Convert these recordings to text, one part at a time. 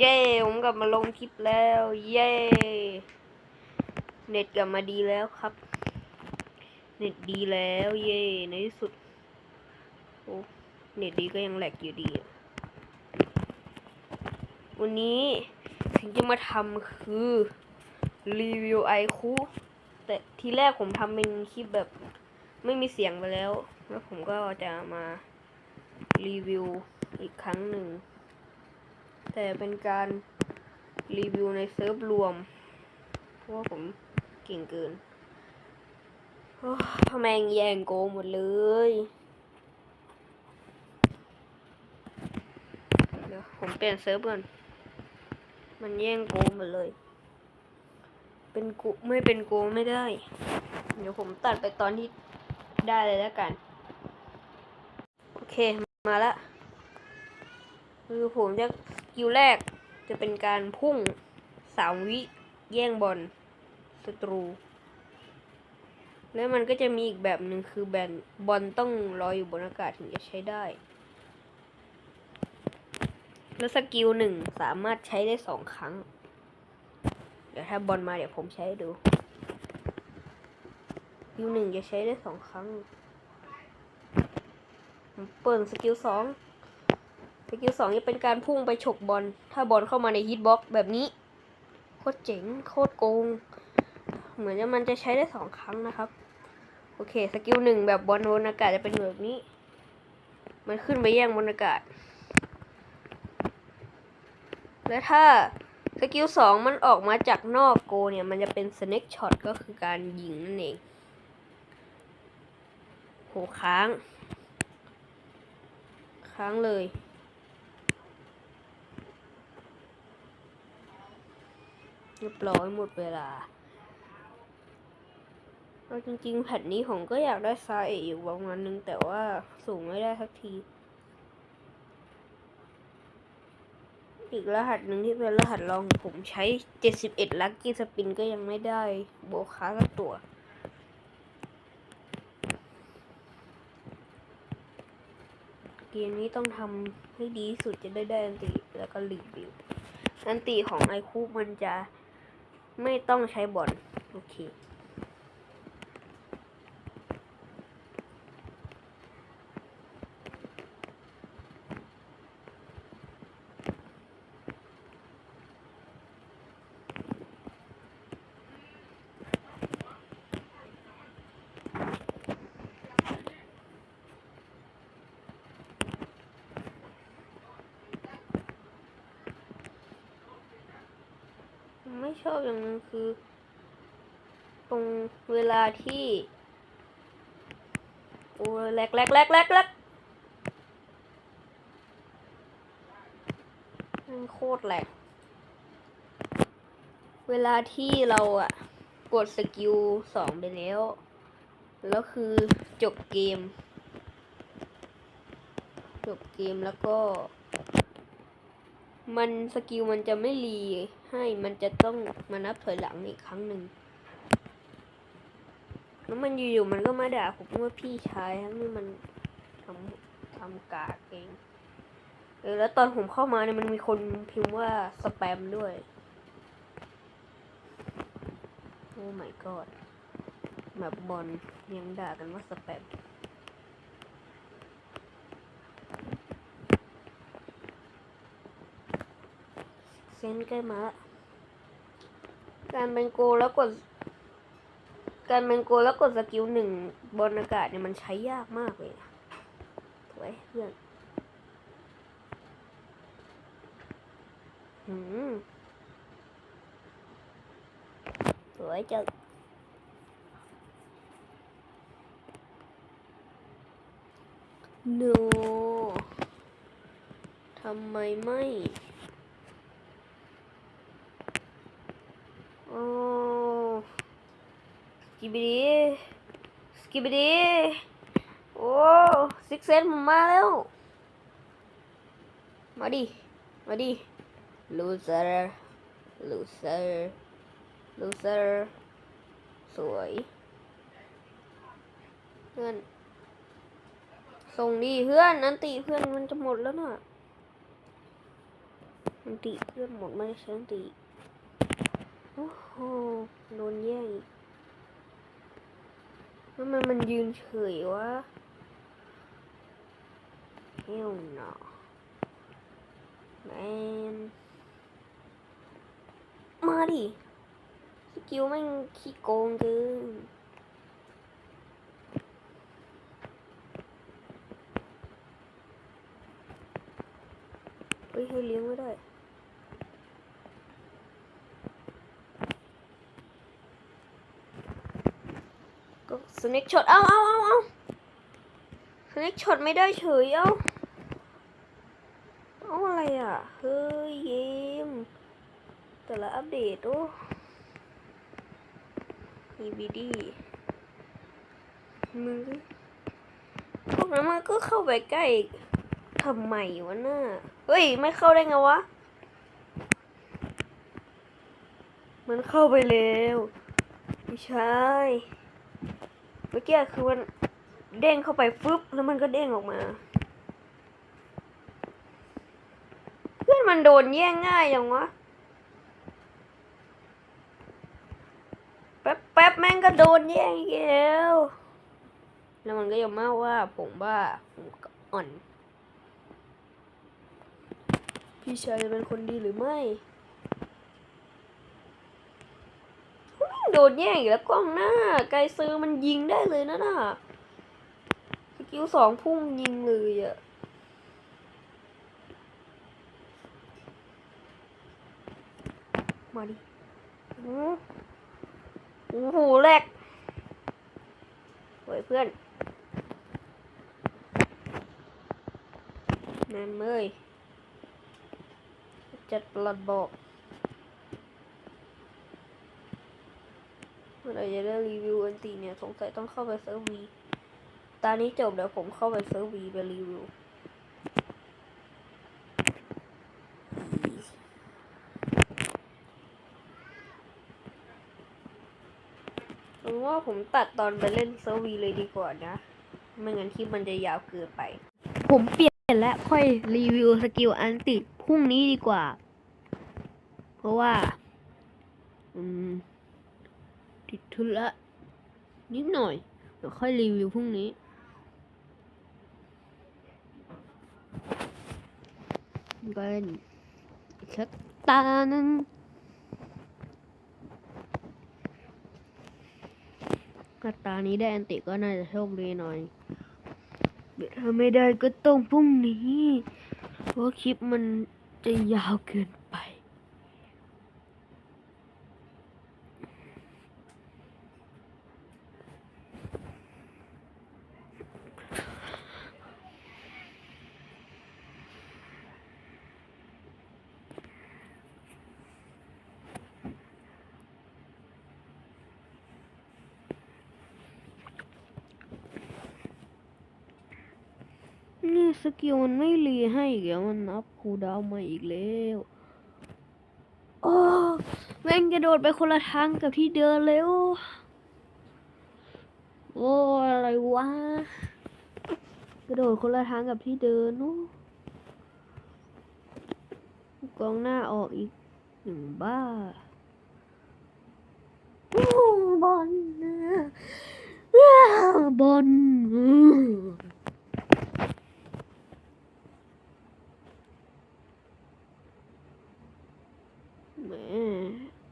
เย้ ผมกลับมาลงคลิปแล้ว เย้ เน็ตกลับมาดีแล้วครับ เน็ตดีแล้ว เย้ ในที่สุด โอ้ เน็ตดีก็ยังแหลกอยู่ดี วันนี้สิ่งที่มาทำคือ รีวิวไอคูแต่ทีแรกผมทำเป็นคลิปแบบ ไม่มีเสียงไปแล้ว แล้วผมก็จะมารีวิวอีกครั้งหนึ่ง แต่เป็นการรีวิวในเซิร์ฟรวม เพราะว่าผมเก่งเกินโอ้ยแมงแย่งโกงหมดเลยเดี๋ยวผมเปลี่ยนเซิร์ฟก่อนมันแย่งโกงหมดเลย เป็นกูไม่เป็นโกไม่ได้ เดี๋ยวผมตัดไปตอนที่ได้เลยแล้วกัน โอเคมาละคือผมจะ กิลแรกจะเป็นการพุ่งสามวิแย่งบอลศัตรู แล้วมันก็จะมีอีกแบบหนึ่งคือแบนบอลต้องลอยอยู่บนอากาศถึงจะใช้ได้ แล้วสกิลหนึ่งสามารถใช้ได้สองครั้ง เดี๋ยวถ้าบอลมาเดี๋ยวผมใช้ดูสกิลหนึ่งจะใช้ได้สองครั้ง เปิดสกิลสอง สกิลสองจะเป็นการพุ่งไปฉกบอล ถ้าบอลเข้ามาในฮิตบ็อกแบบนี้ โคตรเจ๋ง โคตรโกง เหมือนจะมันจะใช้ได้สองครั้งนะครับ โอเค สกิลหนึ่งแบบบอลบนอากาศจะเป็นแบบนี้ มันขึ้นไปแย่งบนอากาศ และถ้าสกิลสองมันออกมาจากนอกโกเนี่ยมันจะเป็นสเน็กช็อตก็คือการยิงนั่นเอง โหค้าง ค้างเลย เรียบร้อยหมดเวลาเอาจริงๆแผ่นนี้ผมก็อยากได้ไซาเอยู่ประมาณนึง แต่ว่าสูงไม่ได้สักที อีกรหัสหนึ่งที่เป็นรหัสรองผมใช้ 71 ลัคกี้สปินก็ยังไม่ได้ โบคาสักตัวเกมนี้ต้องทำให้ดีสุดจะได้ได้อันติแล้วก็รีวิวอันติของไอคูมันจะ ไม่ต้องใช้บอลโอเค ไม่ ชอบอย่างหนึงคือ ตรงเวลาที่โอ้แหลกแหลกแหลกแหลกแลกมันโคตรแหลกเวลาที่เราอะกดสกิลสองไปแล้ว แล้วคือจบเกม จบเกมแล้วก็ มันสกิลมันจะไม่รี ให้มันจะต้องมานับถอยหลังอีกครั้งหนึ่งแล้วมันอยู่ๆมันก็มาด่าผมว่าพี่ชายทั้งนี้มันทำทำกากเองเออแล้วตอนผมเข้ามาเนี่ยมันมีคนพิมพ์ว่าสแปมด้วย โอ้ my god แบบบอลยังด่ากันว่าสแปมเซนใกล้มาละ การเป็นโกแล้วกด การเป็นโกแล้วกดสกิลหนึ่งบนอากาศเนี่ยมันใช้ยากมากเลยถอยเพื่อนหืมสวยจังโนทำไมไม่ โอ้ส กิบดีสกิบดีโอ้ซิกเซนผมมาแล้ว มาดิ มาดิ loser loser loser สวยเพื่อน ส่งดีเพื่อนนันติเพื่อนมันจะหมดแล้วน่ะอันติเลือดหมดไม่ได้ใช้อันติ โอ้โห โดนแย่งอีก ทำไมมันยืนเฉยวะเฮลหนอแมนมาดิสกิลแม่งขี้โกงเกินเฮ้ยให้เลี้ยงไม่ได้ ก็ สเน็กช็อต เอาเอาเอาเอาสเน็กช็อตไม่ได้เฉย เอาเอาอะไรอะ เฮ้ยเยม แต่ละอัปเดต โอ้มีบีดีมือพวกนั้นมันก็เข้าไปใกล้ทำไมวะน่าเฮ้ย ไม่เข้าได้ไงวะ มันเข้าไปแล้ว ไม่ใช่ มื่อกี้คือมันเด้งเข้าไปฟึบแล้วมันก็เด้งออกมา เพื่อนมันโดนแย่งง่ายอยังวะแป๊บแป๊บแม่งก็โดนแย่งอีกแล้วแล้วมันก็ยังมาว่าผมบ้าผมก็อ่อน พี่ชายจะเป็นคนดีหรือไม่แม่ง โดนแย่งอีกแล้วกล้องหน้า ไกลซื้อมันยิงได้เลยนะน่ะสกิลสองพุ่งยิงเลยอะมาดิโอ้โอ้โหแรกเฮ้ยเพื่อนแม่เมยจัดปลัดบอกเมื่อ ไหรจะได้รีวิวอันตีเนี่ยสงสัยต้องเข้าไปเซิร์ฟวีตอนนี้จบเดี๋ยวผมเข้าไปเซิร์ฟวีไปรีวิวผมว่าผมตัดตอนไปเล่นเซิร์ฟวีเลยดีกว่านะ ไม่งั้นคลิปมันจะยาวเกินไป ผมเปลี่ยนและค่อยรีวิวสกิลอันติพรุ่งนี้ดีกว่า เพราะว่า อืม ติดธุระนิดหน่อยเดี๋ยวค่อยรีวิวพรุ่งนี้เป็นสักตานึงถ้าตานี้ได้อันติก็น่าจะโชคดีหน่อยเดี๋ยวถ้าไม่ได้ก็ต้องพรุ่งนี้ เพราะคลิปมันจะยาวเกินไป นี่สกิลมันไม่รีให้อีกแล้วมันนับคูดาวมาอีกแล้วโอ้แม่งกระโดดไปคนละทางกับที่เดินเลยโอ้โอ้อะไรวะ กระโดดคนละทางกับที่เดินโอ้กองหน้าออกอีกหนึ่งบ้าบอลนะอ้าบอลอื้อ แหม่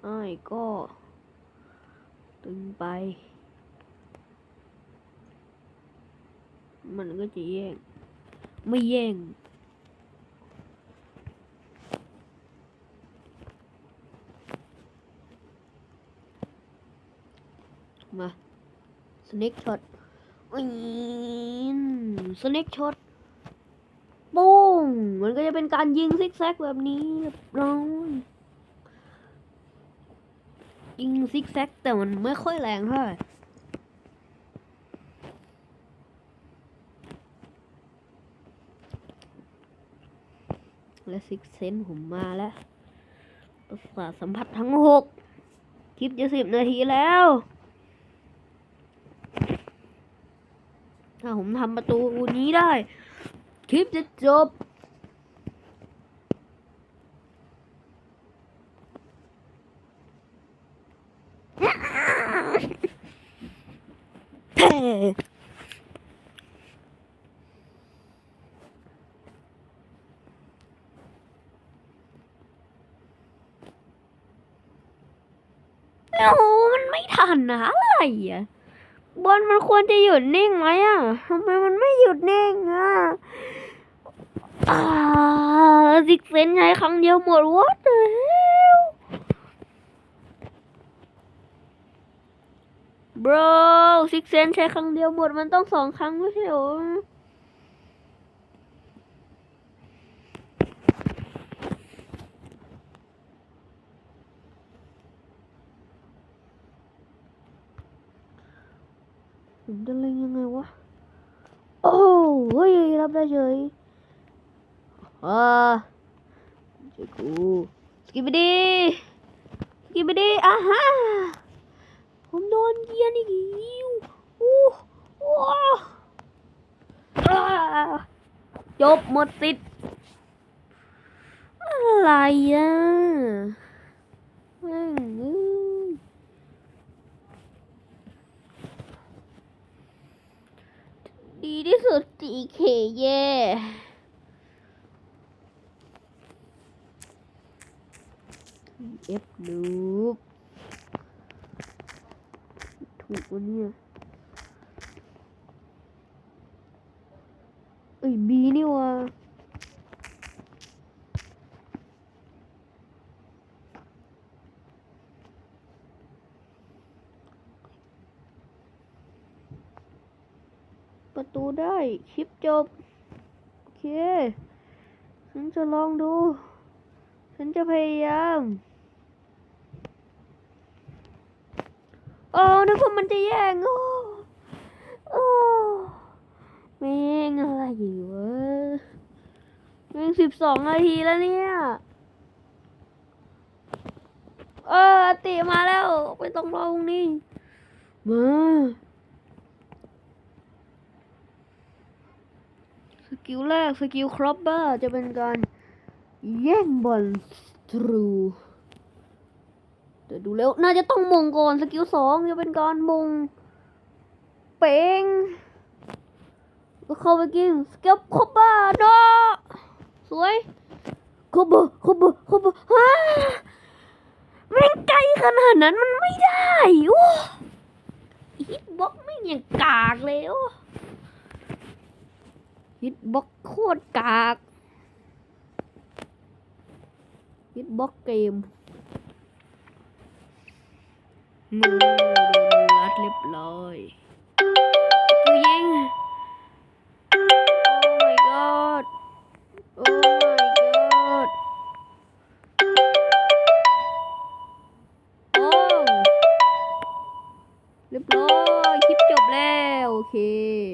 อ้าย ก็ตึงไป มันก็จะแย่ง ไม่แย่ง มาสเน็กช็อตวินสเน็กช็อตปุ้งมันก็จะเป็นการยิงซิกแซกแบบนี้เรียบร้อย ยิงซิกแซกแต่มันไม่ค่อยแรงเท่าไหร่และซิกเซนผมมาแล้วประสาทสัมผัสทั้งหกคลิปจะสิบนาทีแล้ว ถ้าผมทำประตูนี้ได้ คลิปจะจบ โอ้โหมันไม่ทันนะอะไรอะบอลมันควรจะหยุดนิ่งไหมอะทำไมมันไม่หยุดนิ่งอะอ่าซิกเซนใช้ครั้งเดียวหมด what the hell bro ซิกเซนใช้ครั้งเดียวหมดมันต้องสองครั้งไม่ใช่หรอ ผมจะเล่นยังไงวะ โอ้เฮ้ยรับได้เฉยอ่าเจ้ากูสกิบดีสกิบดีอ่าฮะผมโดนเกียร์นี่กิวอู้ว้าอ่าจบหมดสิทธิ์อะไรอะแม่ สุดตีเคเย่เอฟลูปถูกวะเนี่ยเอ้ยบีนี่วะ ประตูได้คลิปจบ โอเค ฉันจะลองดู ฉันจะพยายามโอ้นึกว่ามันจะแย่งโอ้โอ้แม่งอะไรอยู่วะแม่งสิบสองนาทีแล้วเนี่ยเออติมาแล้วไม่ต้องรอตรงนี้มา กิลแรกสกิลครอปเบอร์จะเป็นการแย่งบอลทรูแต่ดูแล้วน่าจะต้องมงก่อนสกิลสองจะเป็นการมง เป่งก็เข้าไปกินสกิลครอปเบอร์เนาะสวยครอปเบอร์ครอปเบอร์ครอปเบอร์ฮ่าแม่งไกลขนาดนั้นมันไม่ได้โอ้ฮิตบ็อกไม่ยังกากเลยโอ้ ฮิตบ็อกโคตรกากฮิตบ็อกเกมมือโดนรัดเรียบร้อยกูยิงโอ้ my god โ